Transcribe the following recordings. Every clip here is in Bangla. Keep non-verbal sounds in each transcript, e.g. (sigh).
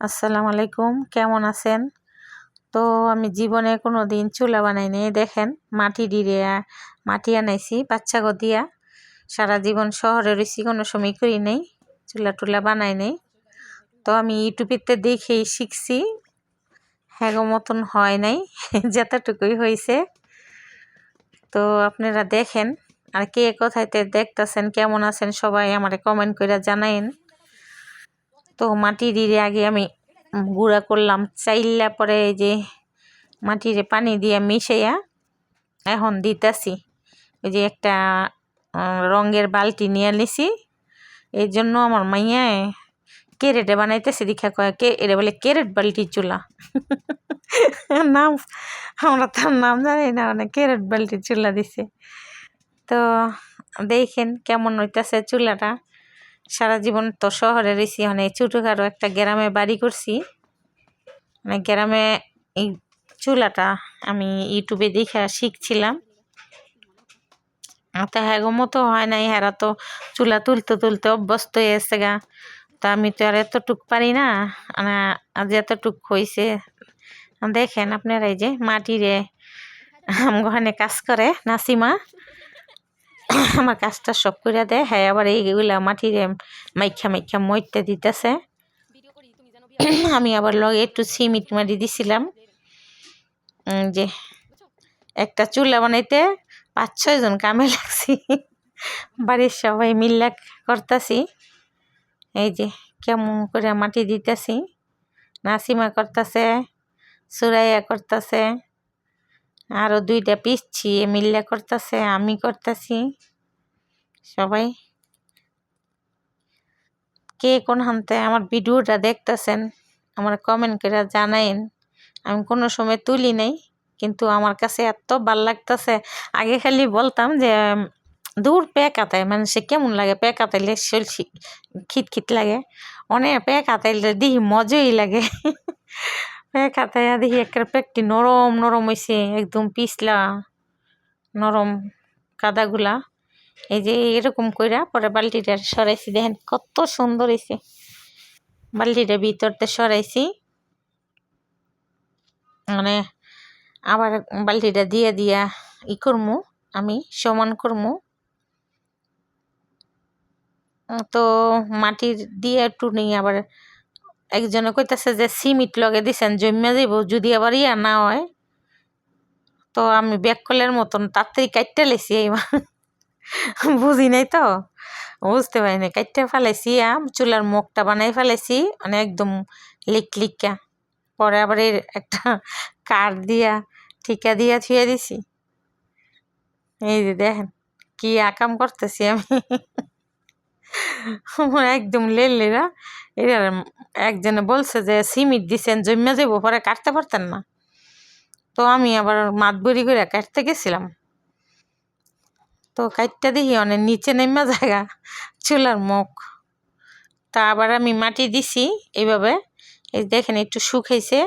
আসসালামু আলাইকুম, কেমন আছেন? তো আমি জীবনে কোনো দিন চুলা বানাই নাই, দেখেন, মাটি ডিরে, মাটি আনাইছি, বাচ্চা দিয়া। সারা জীবন শহরে রয়েছি কোনো সময় করি নেই, চুলা টুলা বানাই নেই। তো আমি ইউটিউবেতে দেখেই শিখছি হ্যাগো মতন হয় নাই, (laughs) যতটুকুই হয়েছে তো আপনারা দেখেন, আর কে কোথায়তে দেখতেছেন, কেমন আছেন, সবাই আমারে কমেন্ট করে জানাইন। তো মাটি দিয়ে আগে আমি গুঁড়া করলাম চাইল্লা পরে এই যে মাটিরে পানি দিয়ে মিশাইয়া এখন দিতেছি। ওই যে একটা রঙের বালতি নিয়ে নিছি। এই জন্য আমার মাইয়ায় কেরেটে বানাইতেছে দীক্ষা কয় কে এটা বলে কেরেট বালতি চুলা। নাম, আমরা তার নাম জানি না মানে কেরেট বালতি চুলা দিছে। তো দেখেন কেমন হইতেছে চুলাটা। সারা জীবন তো শহরে রয়েছি মানে ছোটোখাটো একটা গ্রামে বাড়ি করছি। মানে গ্রামে এই চুলাটা আমি ইউটিউবে দেখে শিখছিলাম। তো হ্যাঁ মতো হয় নাই হেরা তো চুলা তুলতে তুলতে অভ্যস্ত হয়ে গেছে গা। তা আমি তো আর এতটুক পারি না আজ এতটুক হয়েছে দেখেন আপনারা এই যে মাটিরে ওখানে কাজ করে, নাসিমা। (coughs) আমার কাজটা সব করে দেয়। হ্যাঁ আবার এইগুলা মাটিরে মাইখা মাইখা মইতে দিতেছে। (coughs) আমি আবার লগে একটু সিমিট মারি দিছিলাম। যে একটা চুলা বানাইতে পাঁচ ছয়জন কামে লাগছি। (laughs) বাড়ির সবাই মিল্লা করতেছি। এই যে কেমন করে মাটি দিতেছি। নাসিমা করতেছে, সুরাইয়া করতেছে। আরও দুইটা পিসছি মিল্লা করতেছে, আমি করতেছি। সবাই। কে কোন হানতে আমার ভিডিওটা দেখতেছেন, আমার কমেন্ট করে জানাইন আমি কোনো সময় তুলি নাই, কিন্তু আমার কাছে এত ভালো লাগতেছে। আগে খালি বলতাম যে দূর পেক আতায় মানে সে কেমন লাগে, পেক আতাইলে শরীর খিট খিট লাগে। অনেক পেক আতাইলে দেখি মজাই লাগে। (laughs) আতাইয়া দেখি একটা পেকটি নরম নরম হয়েছে একদম পিছলা, নরম কাদাগুলা। এই যে এরকম কইরা পরে বালতিটা সরাইছি, দেখেন কত সুন্দর হয়েছে বালতিটা ভিতরতে সরাইছি। মানে আবার বালতিটা দিয়ে দিয়া ই করমু, আমি সমান করমু। তো মাটির দিয়ে একটু নেই, আবার একজনে কইতাছে যে, সিমিট লগে দিছেন জমিয়া যাইব, যদি আবার ইয়া না হয়, তো আমি ব্যাককলের মতন তাড়াতাড়ি কাটতে লেছি এইবার। (laughs) বুঝি নাই তো? বুঝতে পারি নাই। কাটতে ফেলাইছি আম চুলার মুখটা বানাই ফেলাইছি মানে একদম লিক লিকা পরে আবার এর একটা কাঠ দিয়া, ঠিকা দিয়া ছুঁয়ে দিছি। এই যে দেখেন, কি আকাম করতেছি আমি। (laughs) একদম লেলেরা এরা একজনে বলছে যে, সিমিট দিছেন জমিয়া যাব পরে কাটতে পারতেন না। তো আমি আবার মাত বড়ি করে কাটতে গেছিলাম। তো কাটতে দেখি অনেক নিচে নেমা জায়গা, চুলার মুখ। তা আবার আমি মাটি দিছি এইভাবে এই দেখেন, একটু শুকাইছে।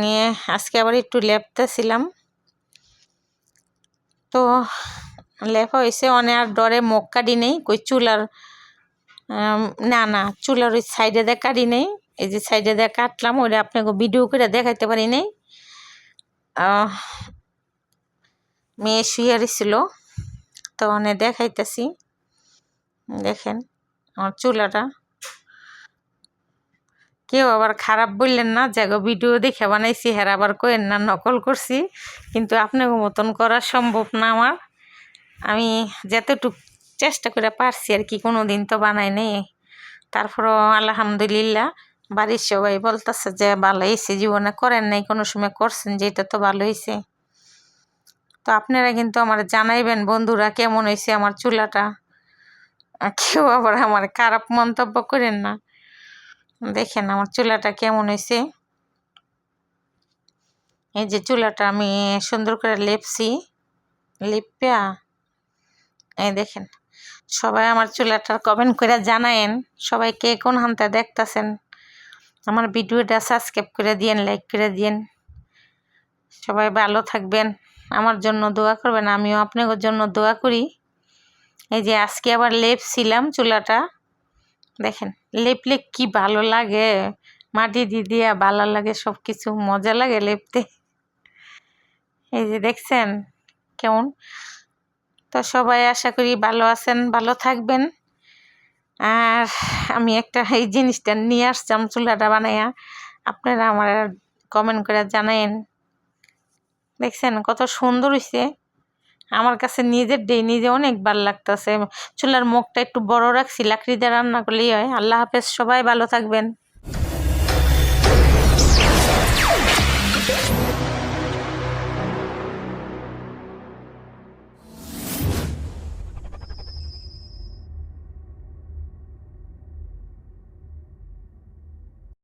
নিয়ে আজকে আবার একটু লেপতেছিলাম। তো লেপা হয়েছে অনেক আর ডরে মুখ কাটি নেই, কই চুলার না না চুলার ওই সাইডে দিয়ে কাটি নেই। এই যে সাইডে দিয়ে কাটলাম, ওইটা আপনাকে ভিডিও করে দেখাইতে পারি নেই। মেয়ে শুয়ে ছিল তো অনেক দেখাইতেছি। দেখেন, আমার চুলাটা। কেউ আবার খারাপ বললেন না জাগো ভিডিও দেখে বানাইছি, হের আবার কোয়েন না, নকল করছি, কিন্তু আপনাকে মতন করা সম্ভব না আমার। আমি যতটুক চেষ্টা করে পারছি আর কি কোনো দিন তো বানাই নেই। তারপরও আলহামদুলিল্লাহ, বাড়ির সবাই বলতেছে যে ভালো হয়েছে জীবনে করেন নাই, কোনো সময় করছেন যে, এটা তো ভালো হয়েছে তো আপনারা কিন্তু আমার জানাইবেন, বন্ধুরা কেমন হয়েছে আমার চুলাটা? কেউ আবার আমার খারাপ মন্তব্য করেন না। দেখেন আমার চুলাটা কেমন হয়েছে এই যে চুলাটা আমি সুন্দর করে লেপছি। লেপিয়া এই দেখেন, সবাই আমার চুলাটার কমেন্ট করে জানায়েন সবাই কে কোন হান্তা দেখতেছেন? আমার ভিডিওটা সাবস্ক্রাইব করে দিয়েন লাইক করে দিয়েন। সবাই ভালো থাকবেন, আমার জন্য দোয়া করবেন, আমিও আপনাদের জন্য দোয়া করি। এই যে আজকে আবার লেপছিলাম চুলাটা, দেখেন, লেপলে কি ভালো লাগে, মাটি দিয়ে দিয়া ভালো লাগে সব কিছু মজা লাগে লেপতে। এই যে দেখছেন, কেমন? তো সবাই আশা করি ভালো আছেন, ভালো থাকবেন। আর আমি একটা এই জিনিসটা নিয়ে আসতাম চুলাটা বানাইয়া আপনারা আমার কমেন্ট করে জানাইন দেখছেন কত সুন্দর হয়েছে আমার কাছে নিজের ডে নিজে অনেক ভালো লাগতেছে। চুলার মুখটা একটু বড় রাখছি লাকড়ি দিয়ে রান্না করলেই হয়। আল্লাহ হাফেজ, সবাই ভালো থাকবেন।